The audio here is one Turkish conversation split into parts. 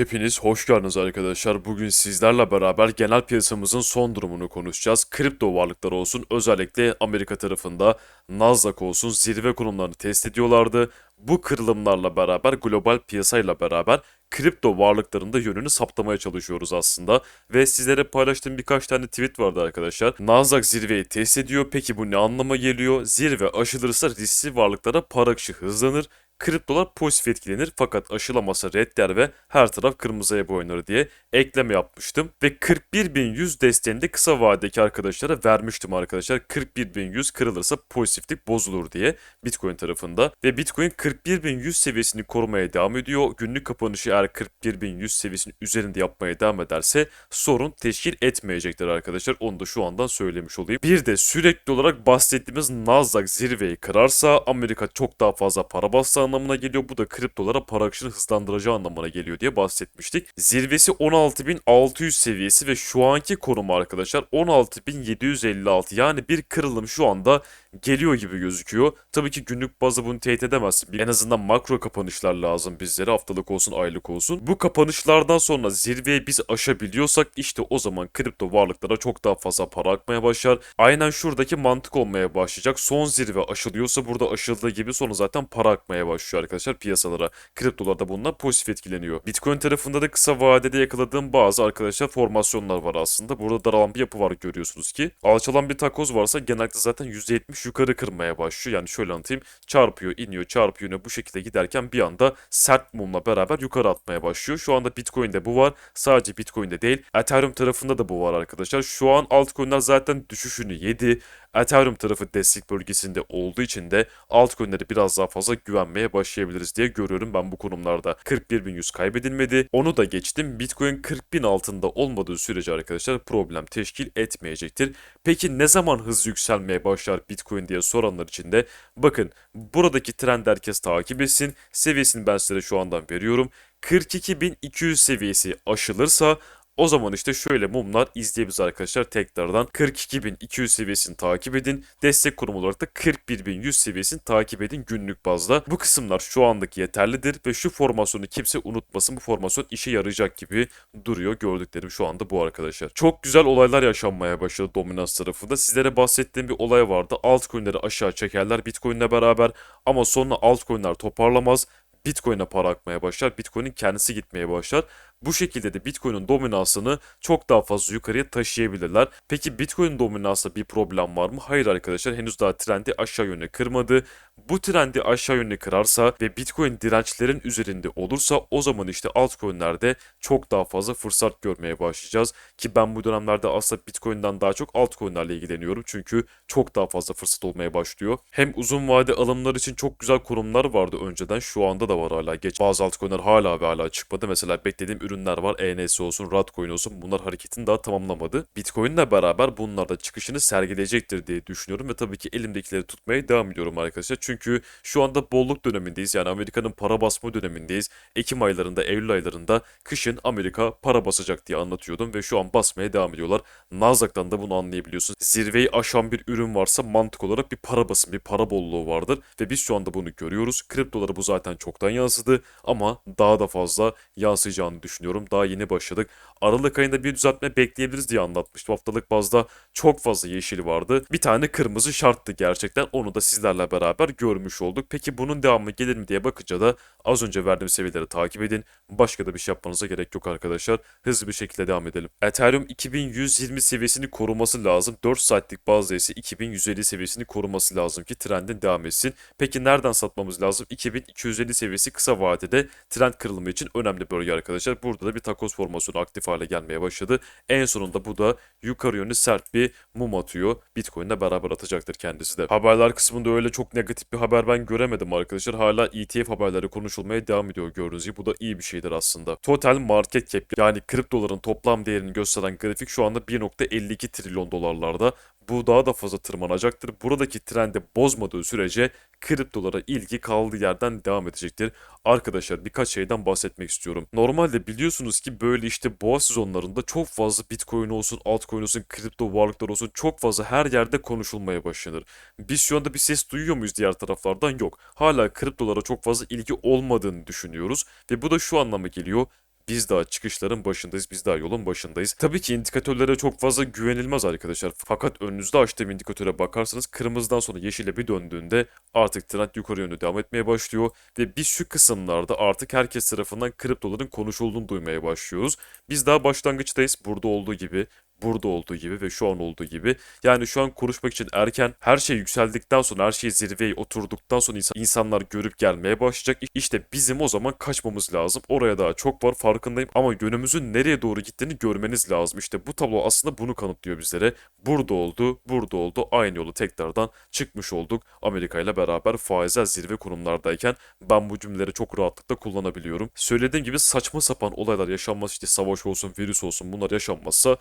Hepiniz hoş geldiniz arkadaşlar. Bugün sizlerle beraber genel piyasamızın son durumunu konuşacağız. Kripto varlıklar olsun özellikle Amerika tarafında Nasdaq olsun zirve konumlarını test ediyorlardı. Bu kırılımlarla beraber global piyasayla beraber kripto varlıklarında yönünü saptamaya çalışıyoruz aslında. Ve sizlere paylaştığım birkaç tane tweet vardı arkadaşlar. Nasdaq zirveyi test ediyor. Peki bu ne anlama geliyor? Zirve aşılırsa riskli varlıklara para akışı hızlanır kriptolar pozitif etkilenir fakat aşılamasa red der ve her taraf kırmızıya boyanır diye ekleme yapmıştım. Ve 41.100 desteğini de kısa vadedeki arkadaşlara vermiştim arkadaşlar. 41.100 kırılırsa pozitiflik bozulur diye Bitcoin tarafında. Ve Bitcoin 41.100 seviyesini korumaya devam ediyor. Günlük kapanışı eğer 41.100 seviyesinin üzerinde yapmaya devam ederse sorun teşkil etmeyecektir arkadaşlar. Onu da şu andan söylemiş olayım. Bir de sürekli olarak bahsettiğimiz Nasdaq zirveyi kırarsa Amerika çok daha fazla para bassa anlamına geliyor. Bu da kriptolara para akışını hızlandıracağı anlamına geliyor diye bahsetmiştik. Zirvesi 16.600 seviyesi ve şu anki konum arkadaşlar 16.756 yani bir kırılım şu anda geliyor gibi gözüküyor. Tabii ki günlük bazı bunu teyit edemezsin. En azından makro kapanışlar lazım bizlere haftalık olsun aylık olsun. Bu kapanışlardan sonra zirveyi biz aşabiliyorsak işte o zaman kripto varlıklara çok daha fazla para akmaya başlar. Aynen şuradaki mantık olmaya başlayacak. Son zirve aşılıyorsa burada aşıldığı gibi sonra zaten para akmaya başlıyor arkadaşlar piyasalara. Kriptolarda bundan pozitif etkileniyor. Bitcoin tarafında da kısa vadede yakaladığım bazı arkadaşlar formasyonlar var aslında. Burada daralan bir yapı var görüyorsunuz ki. Alçalan bir takoz varsa genellikle zaten %70 yukarı kırmaya başlıyor. Yani şöyle anlatayım. Çarpıyor, iniyor, çarpıyor, iniyor. Bu şekilde giderken bir anda sert mumla beraber yukarı atmaya başlıyor. Şu anda Bitcoin'de bu var. Sadece Bitcoin'de değil. Ethereum tarafında da bu var arkadaşlar. Şu an altcoin'ler zaten düşüşünü yedi. Ethereum tarafı destek bölgesinde olduğu için de altcoin'lere biraz daha fazla güvenmeye başlayabiliriz diye görüyorum ben bu konumlarda. 41.100 kaybedilmedi. Onu da geçtim. Bitcoin 40.000 altında olmadığı sürece arkadaşlar problem teşkil etmeyecektir. Peki ne zaman hız yükselmeye başlar Bitcoin diye soranlar için de bakın buradaki trend herkes takip etsin. Seviyesini ben size şu andan veriyorum. 42.200 seviyesi aşılırsa o zaman işte şöyle mumlar izleyebiliriz arkadaşlar tekrardan 42.200 seviyesini takip edin. Destek konum olarak da 41.100 seviyesini takip edin günlük bazda. Bu kısımlar şu andaki yeterlidir ve şu formasyonu kimse unutmasın. Bu formasyon işe yarayacak gibi duruyor. Gördüklerim şu anda bu arkadaşlar. Çok güzel olaylar yaşanmaya başladı dominans tarafında. Sizlere bahsettiğim bir olay vardı. Altcoin'leri aşağı çekerler Bitcoin'le beraber ama sonra altcoin'ler toparlamaz. Bitcoin'e para akmaya başlar. Bitcoin'in kendisi gitmeye başlar. Bu şekilde de Bitcoin'in dominansını çok daha fazla yukarıya taşıyabilirler. Peki Bitcoin dominansında bir problem var mı? Hayır arkadaşlar henüz daha trendi aşağı yönüne kırmadı. Bu trendi aşağı yönüne kırarsa ve Bitcoin dirençlerin üzerinde olursa o zaman işte altcoin'lerde çok daha fazla fırsat görmeye başlayacağız. Ki ben bu dönemlerde aslında Bitcoin'den daha çok altcoin'lerle ilgileniyorum. Çünkü çok daha fazla fırsat olmaya başlıyor. Hem uzun vade alımlar için çok güzel kurumlar vardı önceden. Şu anda da var hala geç. Bazı altcoin'ler hala ve hala çıkmadı. Mesela beklediğim ürünler var. ENS olsun, Ratcoin olsun. Bunlar hareketini daha tamamlamadı. Bitcoin'le beraber bunlar da çıkışını sergileyecektir diye düşünüyorum ve tabii ki elimdekileri tutmaya devam ediyorum arkadaşlar. Çünkü şu anda bolluk dönemindeyiz. Yani Amerika'nın para basma dönemindeyiz. Ekim aylarında, Eylül aylarında kışın Amerika para basacak diye anlatıyordum ve şu an basmaya devam ediyorlar. Nasdaq'tan da bunu anlayabiliyorsunuz. Zirveyi aşan bir ürün varsa mantık olarak bir para basın, bir para bolluğu vardır ve biz şu anda bunu görüyoruz. Kriptolara bu zaten çoktan yansıdı ama daha da fazla yansıyacağını düşünüyorum. Daha yeni başladık. Aralık ayında bir düzeltme bekleyebiliriz diye anlatmıştım. Haftalık bazda çok fazla yeşil vardı. Bir tane kırmızı şarttı gerçekten. Onu da sizlerle beraber görmüş olduk. Peki bunun devamı gelir mi diye bakınca da az önce verdiğim seviyeleri takip edin. Başka da bir şey yapmanıza gerek yok arkadaşlar. Hızlı bir şekilde devam edelim. Ethereum 2120 seviyesini koruması lazım. 4 saatlik bazda ise 2150 seviyesini koruması lazım ki trendin devam etsin. Peki nereden satmamız lazım? 2250 seviyesi kısa vadede trend kırılımı için önemli bölge arkadaşlar. Burada da bir takoz formasyonu aktif hale gelmeye başladı. En sonunda bu da yukarı yönlü sert bir mum atıyor. Bitcoin'le beraber atacaktır kendisi de. Haberler kısmında öyle çok negatif bir haber ben göremedim arkadaşlar. Hala ETF haberleri konuşulmaya devam ediyor gördüğünüz gibi. Bu da iyi bir şeydir aslında. Total market cap yani kriptoların toplam değerini gösteren grafik şu anda 1.52 trilyon dolarlarda. Bu daha da fazla tırmanacaktır. Buradaki trendi bozmadığı sürece kriptolara ilgi kaldığı yerden devam edecektir. Arkadaşlar birkaç şeyden bahsetmek istiyorum. Normalde biliyorsunuz ki böyle işte boğa sezonlarında çok fazla bitcoin olsun, altcoin olsun, kripto varlıklar olsun çok fazla her yerde konuşulmaya başlanır. Biz şu anda bir ses duyuyor muyuz diğer taraflardan? Yok. Hala kriptolara çok fazla ilgi olmadığını düşünüyoruz ve bu da şu anlama geliyor. Biz daha çıkışların başındayız. Biz daha yolun başındayız. Tabii ki indikatörlere çok fazla güvenilmez arkadaşlar. Fakat önünüzde açtığım indikatöre bakarsanız kırmızıdan sonra yeşile bir döndüğünde artık trend yukarı yönlü devam etmeye başlıyor. Ve biz şu kısımlarda artık herkes tarafından kriptoların konuşulduğunu duymaya başlıyoruz. Biz daha başlangıçtayız. Burada olduğu gibi burada olduğu gibi ve şu an olduğu gibi. Yani şu an konuşmak için erken her şey yükseldikten sonra her şey zirveye oturduktan sonra insan, insanlar görüp gelmeye başlayacak. İşte bizim o zaman kaçmamız lazım. Oraya daha çok var farkındayım ama yönümüzün nereye doğru gittiğini görmeniz lazım. İşte bu tablo aslında bunu kanıtlıyor bizlere. Burada oldu, burada oldu. Aynı yolu tekrardan çıkmış olduk. Amerika ile beraber faizler zirve konumlardayken ben bu cümleleri çok rahatlıkla kullanabiliyorum. Söylediğim gibi saçma sapan olaylar yaşanmaz işte savaş olsun, virüs olsun bunlar yaşanmazsa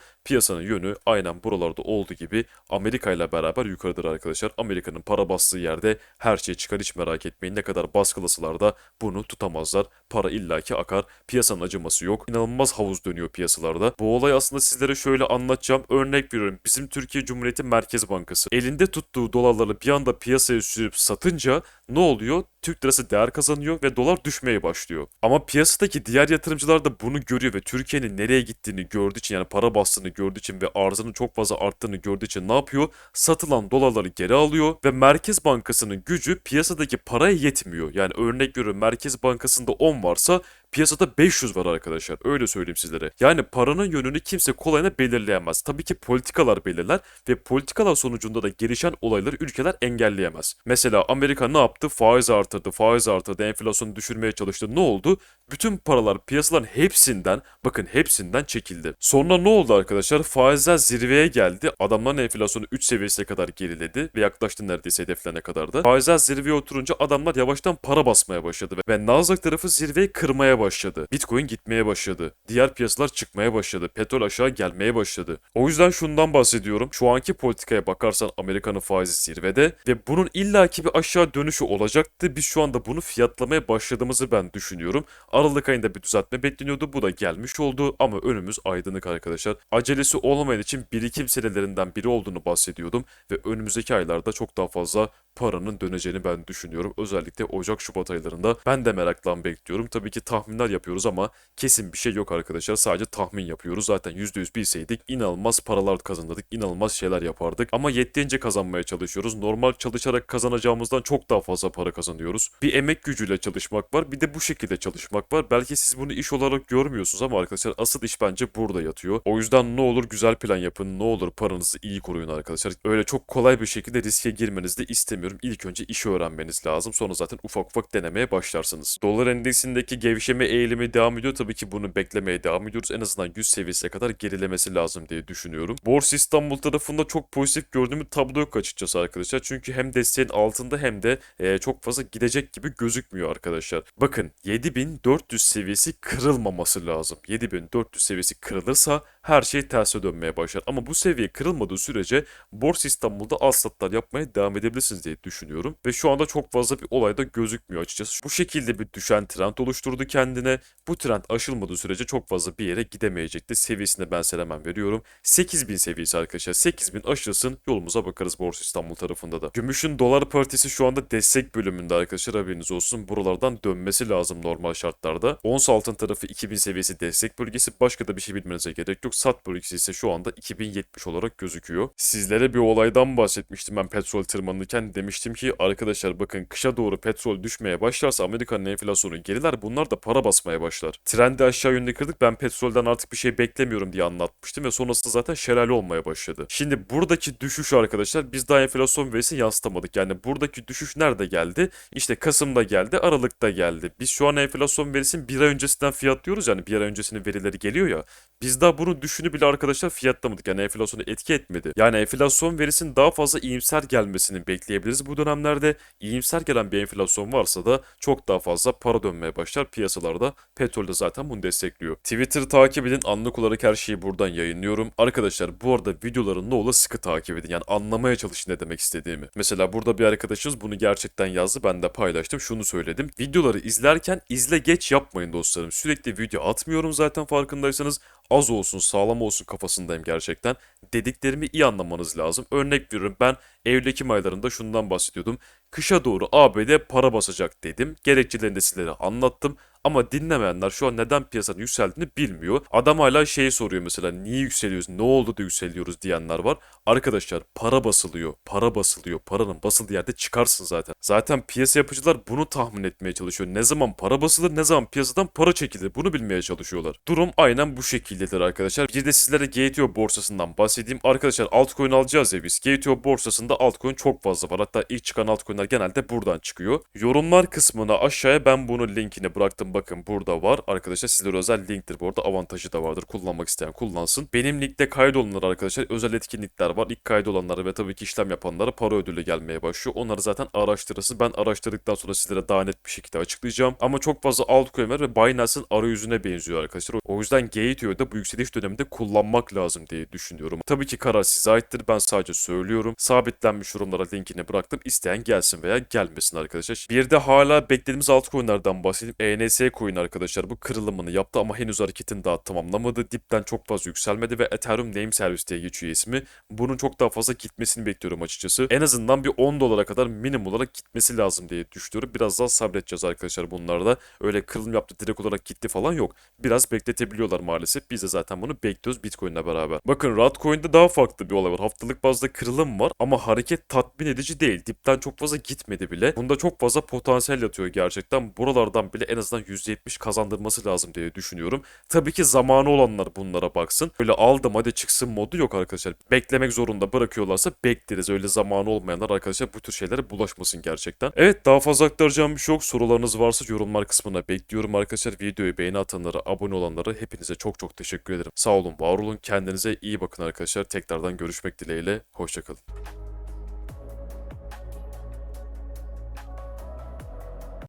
piyasanın yönü aynen buralarda olduğu gibi Amerika ile beraber yukarıdır arkadaşlar. Amerika'nın para bastığı yerde her şey çıkar hiç merak etmeyin. Ne kadar baskılasalar da bunu tutamazlar. Para illaki akar. Piyasanın acıması yok. İnanılmaz havuz dönüyor piyasalarda. Bu olay aslında sizlere şöyle anlatacağım. Örnek veriyorum. Bizim Türkiye Cumhuriyeti Merkez Bankası elinde tuttuğu dolarları bir anda piyasaya sürüp satınca ne oluyor? Türk lirası değer kazanıyor ve dolar düşmeye başlıyor. Ama piyasadaki diğer yatırımcılar da bunu görüyor ve Türkiye'nin nereye gittiğini gördüğü için yani para bastığını gördüğü için ve arzının çok fazla arttığını gördüğü için ne yapıyor? Satılan dolarları geri alıyor ve Merkez Bankası'nın gücü piyasadaki paraya yetmiyor. Yani örnek veriyorum Merkez Bankası'nda 10 varsa piyasada 500 var arkadaşlar. Öyle söyleyeyim sizlere. Yani paranın yönünü kimse kolayına belirleyemez. Tabii ki politikalar belirler ve politikalar sonucunda da gelişen olayları ülkeler engelleyemez. Mesela Amerika ne yaptı? Faiz artırdı, faiz artırdı, enflasyonu düşürmeye çalıştı. Ne oldu? Bütün paralar piyasaların hepsinden, bakın hepsinden çekildi. Sonra ne oldu arkadaşlar? Faizler zirveye geldi. Adamların enflasyonu 3 seviyesine kadar geriledi ve yaklaştı neredeyse hedeflerine kadar da. Faizler zirveye oturunca adamlar yavaştan para basmaya başladı ve Nasdaq tarafı zirveyi kırmaya başladı. Bitcoin gitmeye başladı. Diğer piyasalar çıkmaya başladı. Petrol aşağı gelmeye başladı. O yüzden şundan bahsediyorum. Şu anki politikaya bakarsan Amerika'nın faizi zirvede ve bunun illaki bir aşağı dönüşü olacaktı. Biz şu anda bunu fiyatlamaya başladığımızı ben düşünüyorum. Aralık ayında bir düzeltme bekleniyordu. Bu da gelmiş oldu ama önümüz aydınlık arkadaşlar. Acelesi olmayan için birikim senelerinden biri olduğunu bahsediyordum ve önümüzdeki aylarda çok daha fazla paranın döneceğini ben düşünüyorum. Özellikle Ocak-Şubat aylarında ben de merakla bekliyorum. Tabii ki tahminler yapıyoruz ama kesin bir şey yok arkadaşlar. Sadece tahmin yapıyoruz. Zaten %100 bilseydik inanılmaz paralar kazanırdık. inanılmaz şeyler yapardık. Ama yettiğince kazanmaya çalışıyoruz. Normal çalışarak kazanacağımızdan çok daha fazla para kazanıyoruz. Bir emek gücüyle çalışmak var. Bir de bu şekilde çalışmak var. Belki siz bunu iş olarak görmüyorsunuz ama arkadaşlar asıl iş bence burada yatıyor. O yüzden ne olur güzel plan yapın. Ne olur paranızı iyi koruyun arkadaşlar. Öyle çok kolay bir şekilde riske girmenizi de istemiyorum. İlk önce işi öğrenmeniz lazım. Sonra zaten ufak ufak denemeye başlarsınız. Dolar endeksindeki gevşeme eğilimi devam ediyor. Tabii ki bunu beklemeye devam ediyoruz. En azından 100 seviyesine kadar gerilemesi lazım diye düşünüyorum. Borsa İstanbul tarafında çok pozitif gördüğüm bir tablo yok açıkçası arkadaşlar. Çünkü hem desteğin altında hem de e, çok fazla gidecek gibi gözükmüyor arkadaşlar. Bakın 7400 seviyesi kırılmaması lazım. 7400 seviyesi kırılırsa her şey terse dönmeye başlar. Ama bu seviye kırılmadığı sürece Borsa İstanbul'da al satlar yapmaya devam edebilirsiniz diye düşünüyorum. Ve şu anda çok fazla bir olay da gözükmüyor açıkçası. Bu şekilde bir düşen trend oluşturdu kendine. Bu trend aşılmadığı sürece çok fazla bir yere gidemeyecekti. Seviyesine ben hemen veriyorum. 8000 seviyesi arkadaşlar. 8000 aşılsın yolumuza bakarız Borsa İstanbul tarafında da. Gümüşün dolar paritesi şu anda destek bölümünde arkadaşlar haberiniz olsun. Buralardan dönmesi lazım normal şartlarda. Ons altın tarafı 2000 seviyesi destek bölgesi. Başka da bir şey bilmenize gerek yok. Sat bölgesi ise şu anda 2070 olarak gözüküyor. Sizlere bir olaydan bahsetmiştim ben petrol tırmanırken. Demiştim ki arkadaşlar bakın kışa doğru petrol düşmeye başlarsa Amerika'nın enflasyonu geriler. Bunlar da para basmaya başlar. Trendi aşağı yönde kırdık. Ben petrolden artık bir şey beklemiyorum diye anlatmıştım ve sonrasında zaten şelale olmaya başladı. Şimdi buradaki düşüş arkadaşlar biz daha enflasyon verisini yansıtamadık. Yani buradaki düşüş nerede geldi? İşte Kasım'da geldi, Aralık'ta geldi. Biz şu an enflasyon verisini bir ay öncesinden fiyatlıyoruz yani bir ay öncesinin verileri geliyor ya. Biz daha bunun düşünü bile arkadaşlar fiyatlamadık. Yani enflasyonu etki etmedi. Yani enflasyon verisinin daha fazla iyimser gelmesini bekleyebiliriz bu dönemlerde. İyimser gelen bir enflasyon varsa da çok daha fazla para dönmeye başlar piyasalarda. Petrol de zaten bunu destekliyor. Twitter'ı takip edin. Anlık olarak her şeyi buradan yayınlıyorum. Arkadaşlar bu arada videoların ne olur sıkı takip edin. Yani anlamaya çalışın ne demek istediğimi. Mesela burada bir arkadaşımız bunu gerçekten yazdı. Ben de paylaştım. Şunu söyledim. Videoları izlerken izle geç yapmayın dostlarım. Sürekli video atmıyorum zaten farkındaysanız az olsun sağlam olsun kafasındayım gerçekten. Dediklerimi iyi anlamanız lazım. Örnek veriyorum ben Eylül-Ekim aylarında şundan bahsediyordum. Kışa doğru ABD para basacak dedim. Gerekçelerini de sizlere anlattım. Ama dinlemeyenler şu an neden piyasanın yükseldiğini bilmiyor. Adam hala şeyi soruyor mesela niye yükseliyoruz, ne oldu da yükseliyoruz diyenler var. Arkadaşlar para basılıyor, para basılıyor. Paranın basıldığı yerde çıkarsın zaten. Zaten piyasa yapıcılar bunu tahmin etmeye çalışıyor. Ne zaman para basılır, ne zaman piyasadan para çekilir bunu bilmeye çalışıyorlar. Durum aynen bu şekildedir arkadaşlar. Bir de sizlere GTO borsasından bahsedeyim. Arkadaşlar altcoin alacağız ya biz. GTO borsasında altcoin çok fazla var. Hatta ilk çıkan altcoin'ler genelde buradan çıkıyor. Yorumlar kısmına aşağıya ben bunun linkini bıraktım. Bakın burada var. Arkadaşlar sizlere özel linktir. Bu arada avantajı da vardır. Kullanmak isteyen kullansın. Benim linkte kaydolunlar arkadaşlar. Özel etkinlikler var. İlk kaydolanlara ve tabii ki işlem yapanlara para ödülü gelmeye başlıyor. Onları zaten araştırırsın. Ben araştırdıktan sonra sizlere daha net bir şekilde açıklayacağım. Ama çok fazla altcoin var ve Binance'ın arayüzüne benziyor arkadaşlar. O yüzden GTO'da bu yükseliş döneminde kullanmak lazım diye düşünüyorum. Tabii ki karar size aittir. Ben sadece söylüyorum. Sabitlenmiş yorumlara linkini bıraktım. İsteyen gelsin veya gelmesin arkadaşlar. Bir de hala beklediğimiz altcoin'lerden bahsedeyim. ENS coin arkadaşlar bu kırılımını yaptı ama henüz hareketini daha tamamlamadı. Dipten çok fazla yükselmedi ve Ethereum Name Service diye geçiyor ismi. Bunun çok daha fazla gitmesini bekliyorum açıkçası. En azından bir 10 dolara kadar minimum olarak gitmesi lazım diye düşünüyorum. Biraz daha sabredeceğiz arkadaşlar bunlarda. Öyle kırılım yaptı direkt olarak gitti falan yok. Biraz bekletebiliyorlar maalesef. Biz de zaten bunu bekliyoruz Bitcoin'le beraber. Bakın Ratcoin'de daha farklı bir olay var. Haftalık bazda kırılım var ama hareket tatmin edici değil. Dipten çok fazla gitmedi bile. Bunda çok fazla potansiyel yatıyor gerçekten. Buralardan bile en azından %70 kazandırması lazım diye düşünüyorum. Tabii ki zamanı olanlar bunlara baksın. Öyle aldım hadi çıksın modu yok arkadaşlar. Beklemek zorunda bırakıyorlarsa bekleriz. Öyle zamanı olmayanlar arkadaşlar bu tür şeylere bulaşmasın gerçekten. Evet daha fazla aktaracağım bir şey yok. Sorularınız varsa yorumlar kısmına bekliyorum arkadaşlar. Videoyu beğeni atanlara, abone olanlara hepinize çok çok teşekkür ederim. Sağ olun, var olun. Kendinize iyi bakın arkadaşlar. Tekrardan görüşmek dileğiyle. Hoşçakalın.